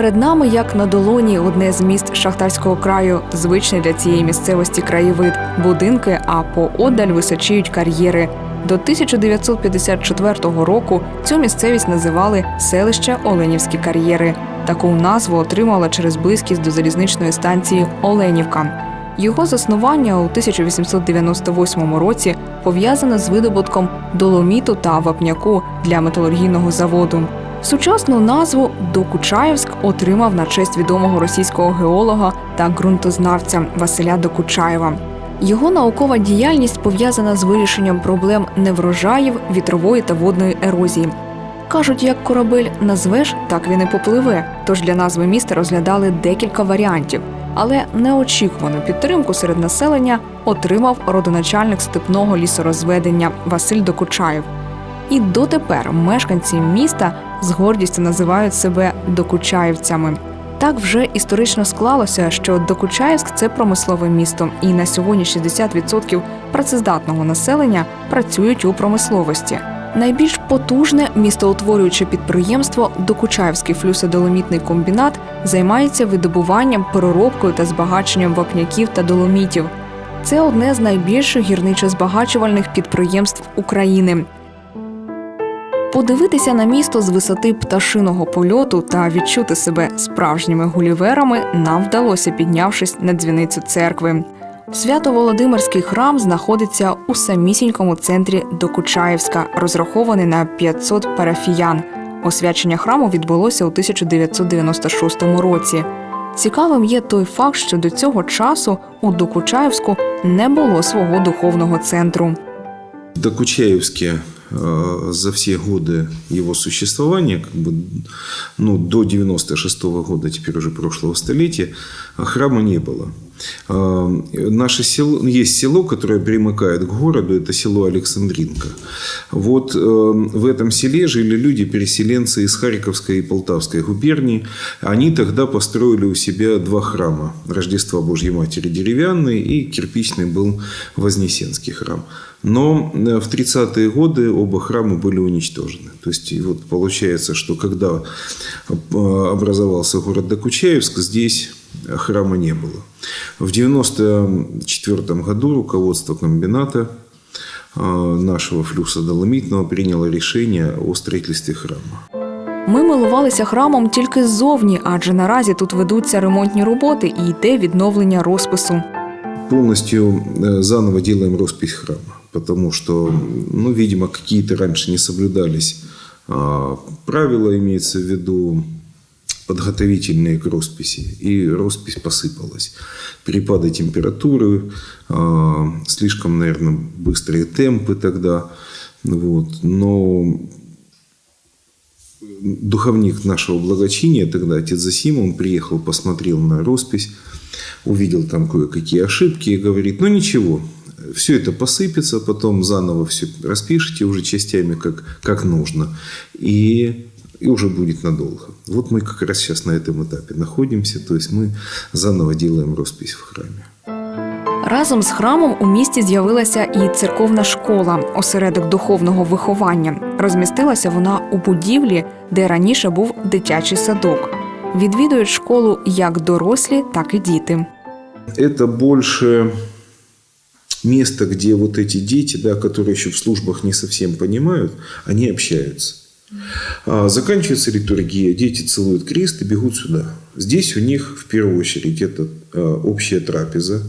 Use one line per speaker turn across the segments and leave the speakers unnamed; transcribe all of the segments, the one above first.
Перед нами, як на долоні, одне з міст шахтарського краю, звичний для цієї місцевості краєвид, будинки, а поодаль височіють кар'єри. До 1954 року цю місцевість називали селище Оленівські кар'єри. Таку назву отримала через близькість до залізничної станції Оленівка. Його заснування у 1898 році пов'язане з видобутком доломіту та вапняку для металургійного заводу. Сучасну назву Докучаєвськ отримав на честь відомого російського геолога та ґрунтознавця Василя Докучаєва. Його наукова діяльність пов'язана з вирішенням проблем неврожаїв, вітрової та водної ерозії. Кажуть, як корабель назвеш, так він і попливе. Тож для назви міста розглядали декілька варіантів, але неочікувану підтримку серед населення отримав родоначальник степного лісорозведення Василь Докучаєв. І дотепер мешканці міста з гордістю називають себе докучаївцями. Так вже історично склалося, що Докучаївськ це промислове місто, і на сьогодні 60% працездатного населення працюють у промисловості. Найбільш потужне містоутворююче підприємство Докучаївський флюсодоломітний комбінат займається видобуванням, переробкою та збагаченням вапняків та доломітів. Це одне з найбільших гірничо-збагачувальних підприємств України. Подивитися на місто з висоти пташиного польоту та відчути себе справжніми гуліверами нам вдалося, піднявшись на дзвіницю церкви. Свято-Володимирський храм знаходиться у самісінькому центрі Докучаєвська, розрахований на 500 парафіян. Освячення храму відбулося у 1996 році. Цікавим є той факт, що до цього часу у Докучаєвську не було свого духовного центру.
Э, за все годы его существования, как бы, ну, до 96 года, теперь уже прошлого столетия, а храма не было. Э, Наше село, есть село, которое примыкает к городу, это село Александринка. Вот э, в этом селе жили люди, переселенцы из Харьковской и Полтавской губернии. Они тогда построили у себя два храма. Рождества Божьей Матери деревянный и кирпичный был Вознесенский храм. Но э, в 30-е годы оба храма были уничтожены. То есть вот получается, что когда образовался город Докучаевск, здесь храма не было. В 1994 году руководство комбината э, нашего флюсодоломитного приняло решение о строительстве храма.
Ми милувалися храмом тільки ззовні, адже наразі тут ведуться ремонтні роботи і йде відновлення розпису.
полностью э, заново делаем роспись храма, потому что, ну, видимо, какие-то раньше не соблюдались а, правила, имеется в виду подготовительные к росписи, и роспись посыпалась. Перепады температуры, а, слишком, наверное, быстрые темпы тогда, вот, но духовник нашего благочиния тогда, отец Засима, он приехал, посмотрел на роспись, увидел там кое-какие ошибки и говорит, ну ничего, все это посыпется, потом заново все распишите уже частями, как, как нужно, и, и уже будет надолго. Вот мы как раз сейчас на этом этапе находимся, то есть мы заново делаем роспись в храме.
Разом з храмом у місті з'явилася і церковна школа, осередок духовного виховання. Розмістилася вона у будівлі, де раніше був дитячий садок. Відвідують школу як дорослі, так і діти.
Это больше место, где вот эти дети, да, которые еще в службах не совсем понимают, они общаются. А, Заканчивается литургия, дети целуют крест и бегут сюда. Здесь у них в первую очередь это а, общая трапеза.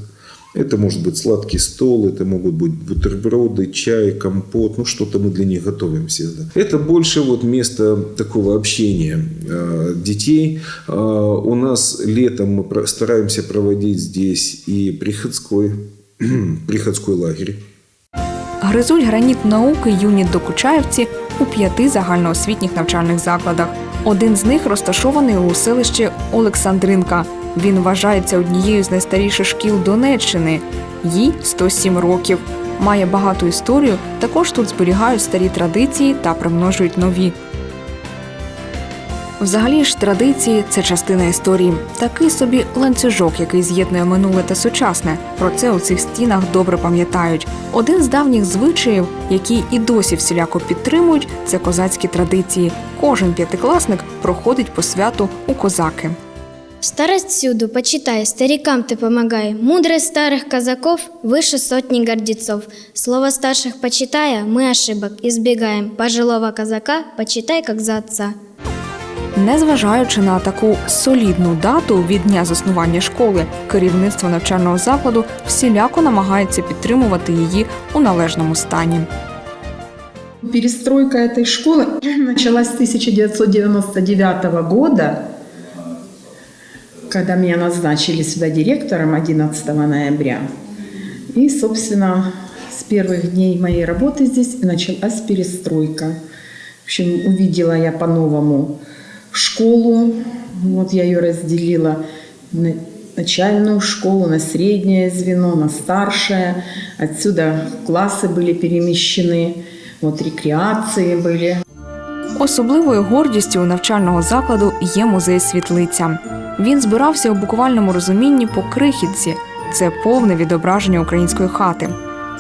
Это может быть сладкий стол, это могут быть бутерброды, чай, компот, ну что-то мы для них готовим всегда. Это больше вот место такого общения э, детей. Э, у нас летом мы про- стараемся проводить здесь и приходской, приходской лагерь.
Гризуть граніт науки юні докучаєвці у п'яти загальноосвітніх навчальних закладах. Один з них розташований у селищі Олександринка. Він вважається однією з найстаріших шкіл Донеччини. Їй 107 років. Має багату історію. Також тут зберігають старі традиції та примножують нові. Взагалі ж традиції це частина історії, такий собі ланцюжок, який з'єднує минуле та сучасне. Про це у цих стінах добре пам'ятають. Один з давніх звичаїв, які і досі всіляко підтримують, це козацькі традиції. Кожен п'ятикласник проходить по святу у козаки.
Старость всюду, почитай, старикам ты помогай. Мудрость старых казаков выше сотни гордецов. Слово старших почитая, мы ошибок избегаем. Пожилого казака почитай, как за отца.
Незважаючи на таку солідну дату від дня заснування школи, керівництво навчального закладу всіляко намагається підтримувати її у належному стані.
Перестройка этой школы началась с 1999 года, когда меня назначили сюда директором 11 ноября. И, собственно, с первых дней моей работы здесь началась перестройка. В общем, увидела я по-новому школу. Вот я ее разделила на начальную школу, на среднее звено, на старшее. Отсюда классы были перемещены, вот рекреации были.
Особливою гордістю у навчального закладу є музей світлиця. Він збирався у буквальному розумінні по крихітці. Це повне відображення української хати.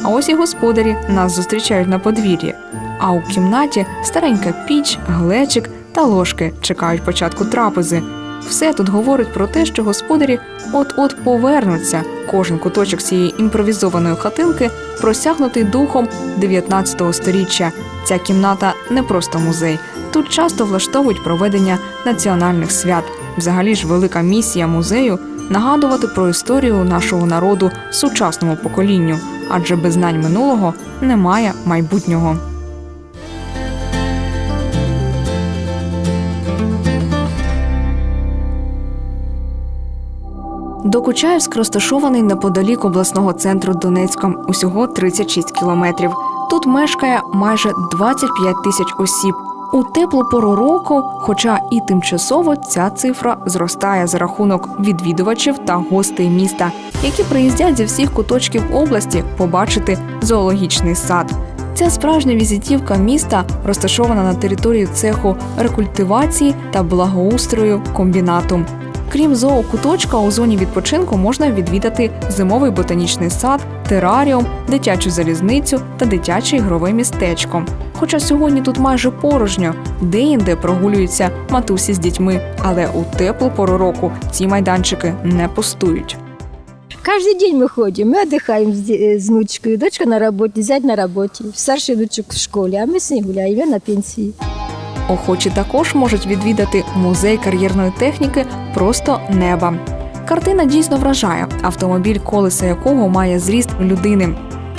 А ось і господарі нас зустрічають на подвір'ї. А у кімнаті старенька піч, глечик та ложки чекають початку трапези. Все тут говорить про те, що господарі от-от повернуться. Кожен куточок цієї імпровізованої хатинки просягнутий духом 19 століття. Ця кімната не просто музей. Тут часто влаштовують проведення національних свят. Взагалі ж велика місія музею нагадувати про історію нашого народу сучасному поколінню, адже без знань минулого немає майбутнього. Докучаївськ розташований неподалік обласного центру Донецька, усього 36 кілометрів. Тут мешкає майже 25 тисяч осіб. У теплу пору року, хоча і тимчасово ця цифра зростає за рахунок відвідувачів та гостей міста, які приїздять зі всіх куточків області побачити зоологічний сад. Ця справжня візитівка міста розташована на території цеху рекультивації та благоустрою комбінату. Крім зоокуточка, у зоні відпочинку можна відвідати зимовий ботанічний сад, тераріум, дитячу залізницю та дитяче ігрове містечко. Хоча сьогодні тут майже порожньо, де-інде прогулюються матусі з дітьми, але у теплу пору року ці майданчики не пустують.
Каждый день мы ходим, мы отдыхаем с, де- с внучкой. Дочка на работе, зять на работе, старший внучек в школе, а мы с ней гуляем, я на пенсии.
Охочі також можуть відвідати музей кар'єрної техніки просто неба. Картина дійсно вражає автомобіль, колеса якого має зріст людини.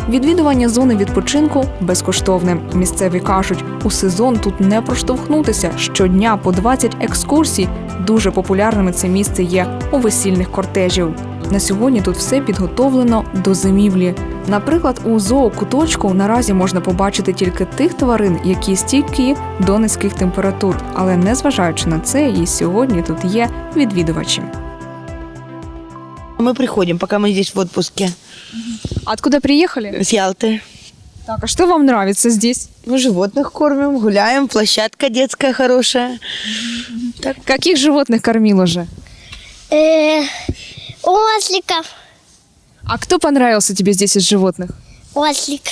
Відвідування зони відпочинку безкоштовне. Місцеві кажуть, у сезон тут не проштовхнутися. Щодня по 20 екскурсій. Дуже популярними це місце є у весільних кортежів. На сьогодні тут все підготовлено до зимівлі. Наприклад, у зоокуточку наразі можна побачити тільки тих тварин, які стійкі до низьких температур. Але незважаючи на це, і сьогодні тут є відвідувачі.
Мы приходим, пока мы здесь в отпуске.
Откуда приїхали?
С Ялты.
Так, а що вам подобається здесь?
Мы животных кормим, гуляем, площадка детская хорошая.
Каких животных кормил уже?
Э, осликов.
А кто понравился тебе здесь из животных?
Ослик.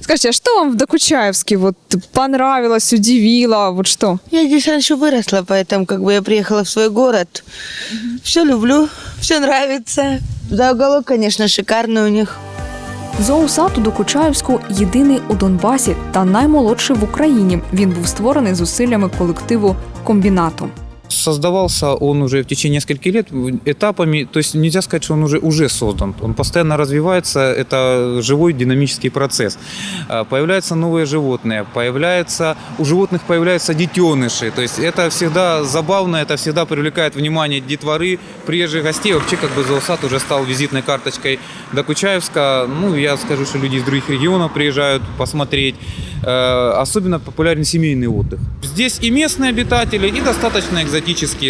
Скажите, а что вам в Докучаевске вот понравилось, удивило, вот что?
Я здесь раньше выросла, поэтому как бы я приехала в свой город. Все люблю, все нравится. Да, уголок, конечно, шикарный у них.
Зоосад у Докучаєвську єдиний у Донбасі та наймолодший в Україні. Він був створений зусиллями колективу комбінату.
Создавался он уже в течение нескольких лет этапами, то есть нельзя сказать, что он уже, уже создан. Он постоянно развивается, это живой динамический процесс. А, Появляются новые животные, появляются, у животных появляются детеныши, то есть это всегда забавно, это всегда привлекает внимание детворы, приезжих гостей. Вообще как бы зоосад уже стал визитной карточкой Докучаевска. Ну, я скажу, что люди из других регионов приезжают посмотреть. Э, Особенно популярен семейный отдых. Здесь и местные обитатели, и достаточно экзотические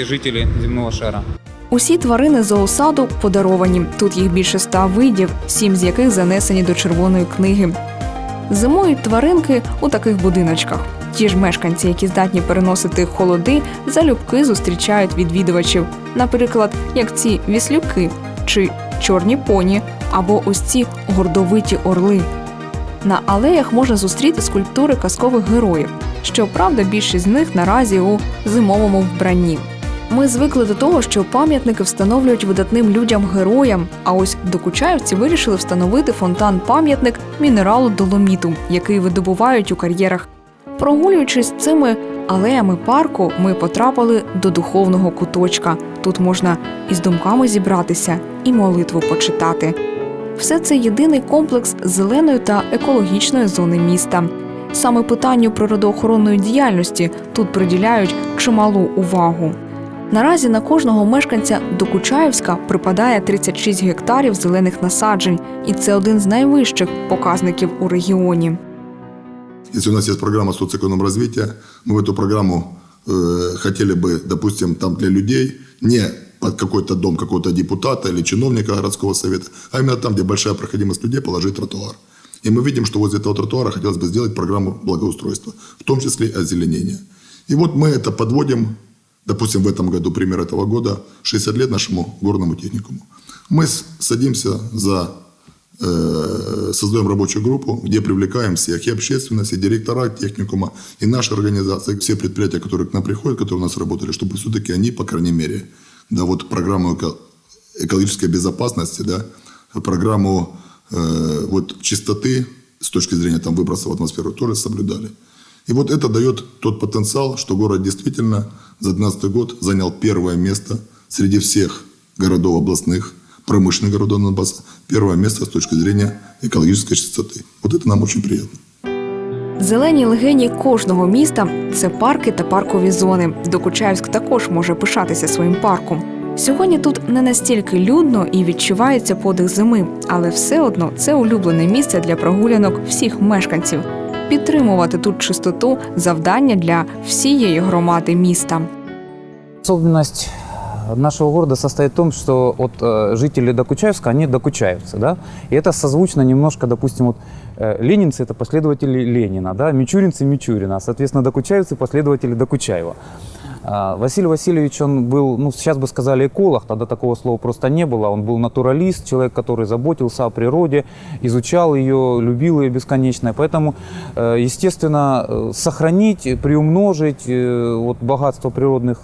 жители земного шара.
Усі тварини зоосаду подаровані. Тут їх більше ста видів, сім з яких занесені до червоної книги. Зимують тваринки у таких будиночках. Ті ж мешканці, які здатні переносити холоди, залюбки зустрічають відвідувачів, наприклад, як ці віслюки чи чорні поні, або ось ці гордовиті орли. На алеях можна зустріти скульптури казкових героїв. Щоправда, більшість з них наразі у зимовому вбранні. Ми звикли до того, що пам'ятники встановлюють видатним людям-героям. А ось докучаївці вирішили встановити фонтан-пам'ятник мінералу доломіту, який видобувають у кар'єрах. Прогулюючись цими алеями парку, ми потрапили до духовного куточка. Тут можна із думками зібратися і молитву почитати. Все це єдиний комплекс зеленої та екологічної зони міста. Саме питанню природоохоронної діяльності тут приділяють чималу увагу. Наразі на кожного мешканця Докучаївська припадає 36 гектарів зелених насаджень, і це один з найвищих показників у регіоні.
Если у нас есть программа социоэкономного развития, мы в эту программу э, хотели бы, допустим, там для людей, не под какой-то дом какого-то депутата или чиновника городского совета, а именно там, где большая проходимость людей, положить тротуар. И мы видим, что возле этого тротуара хотелось бы сделать программу благоустройства, в том числе озеленения. И вот мы это подводим, допустим, в этом году, пример этого года, 60 лет нашему горному техникуму. Мы садимся за э, создаем рабочую группу, где привлекаем всех, и общественность, и директора техникума, и наши организации, все предприятия, которые к нам приходят, которые у нас работали, чтобы все-таки они, по крайней мере, да, вот программу эко- экологической безопасности, да, программу вот чистоты с точки зрения там выбросов в атмосферу тоже соблюдали. И вот это дает тот потенциал, что город действительно за 2012 год занял первое место среди всех городов областных, промышленных городов Донбасса, первое место с точки зрения экологической чистоты. Вот это нам очень приятно.
Зелені легені кожного міста це парки та паркові зони. Докучаївськ також може пишатися своїм парком. Сьогодні тут не настільки людно і відчувається подих зими, але все одно це улюблене місце для прогулянок всіх мешканців. Підтримувати тут чистоту завдання для всієї громади міста.
Особенность нашего города состоит в том, что от э, жителей Докучаевска они докучаевцы, да, и это созвучно немножко, допустим, вот э, ленинцы это последователи Ленина, да, мичуринцы Мичурина, соответственно, докучаевцы последователи Докучаева. А, Василий Васильевич, он был, ну, сейчас бы сказали эколог, тогда такого слова просто не было. Он был натуралист, человек, который заботился о природе, изучал ее, любил ее бесконечно. Поэтому, э, естественно, э, сохранить, приумножить э, вот, богатство природных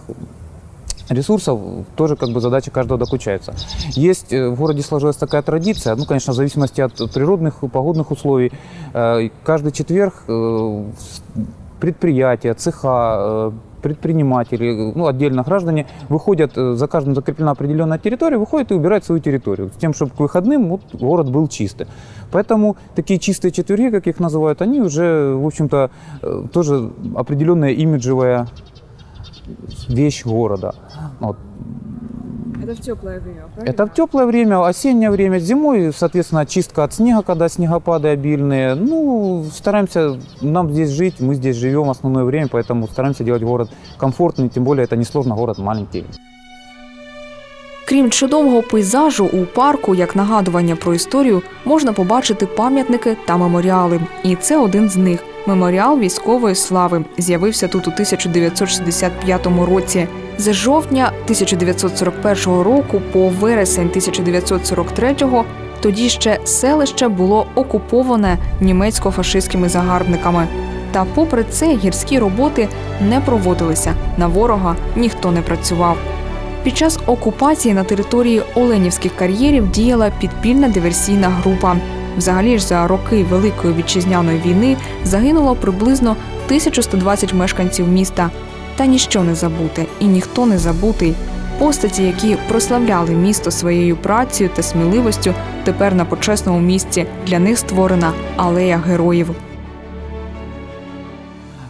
ресурсов тоже как бы задача каждого докучается. Есть в городе сложилась такая традиция, ну, конечно, в зависимости от природных и погодных условий. Каждый четверг предприятия, цеха, предприниматели, ну, отдельно граждане выходят, э, за каждым закреплена определенная территория, выходят и убирают свою территорию, с тем, чтобы к выходным вот, город был чистый. Поэтому такие чистые четверги, как их называют, они уже, в общем-то, э, тоже определенная имиджевая вещь города. Вот.
Це в тепле время,
Это в теплое время, осеннее время, зимой, соответственно, очистка от снега, когда снегопады обильные. Ну, стараемся, нам здесь жить, мы здесь живем основное время, поэтому стараемся делать город комфортный, тем более это несложно, город маленький.
Крім чудового пейзажу, у парку, як нагадування про історію, можна побачити пам'ятники та меморіали. І це один з них. Меморіал військової слави з'явився тут у 1965 році. З жовтня 1941 року по вересень 1943 тоді ще селище було окуповане німецько-фашистськими загарбниками. Та попри це гірські роботи не проводилися. На ворога ніхто не працював. Під час окупації на території Оленівських кар'єрів діяла підпільна диверсійна група. Взагалі ж за роки Великої вітчизняної війни загинуло приблизно 1120 мешканців міста. Та ніщо не забуте і ніхто не забутий. Постаті, які прославляли місто своєю працею та сміливостю, тепер на почесному місці для них створена алея героїв.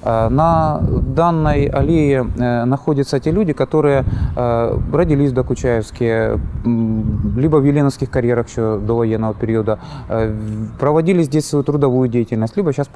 Э, На данной аллее э, находятся те люди, которые э, родились в Докучаевске, м, либо в Еленовских карьерах еще до военного периода, э, проводили здесь свою трудовую деятельность, либо сейчас